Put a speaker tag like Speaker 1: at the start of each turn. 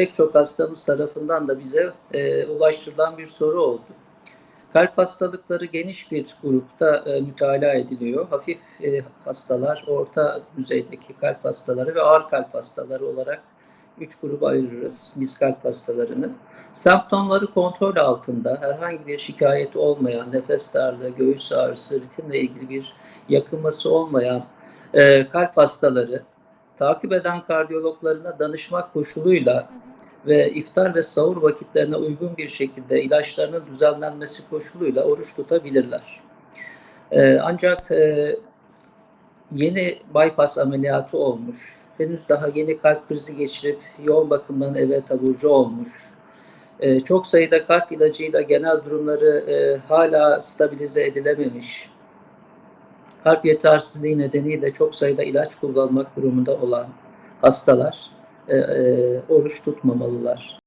Speaker 1: pek çok hastamız tarafından da bize e, ulaştırılan bir soru oldu. Kalp hastalıkları geniş bir grupta e, mütalaa ediliyor. Hafif e, hastalar, orta düzeydeki kalp hastaları ve ağır kalp hastaları olarak üç gruba ayırırız biz kalp hastalarını. Semptomları kontrol altında, herhangi bir şikayeti olmayan, nefes darlığı, göğüs ağrısı, ritimle ilgili bir yakınması olmayan e, kalp hastaları takip eden kardiyologlarına danışmak koşuluyla ve iftar ve sahur vakitlerine uygun bir şekilde ilaçlarının düzenlenmesi koşuluyla oruç tutabilirler. Ee, ancak e, yeni bypass ameliyatı olmuş, henüz daha yeni kalp krizi geçirip yoğun bakımdan eve taburcu olmuş, e, çok sayıda kalp ilacıyla genel durumları e, hala stabilize edilememiş, kalp yetersizliği nedeniyle çok sayıda ilaç kullanmak durumunda olan hastalar e, e, oruç tutmamalılar.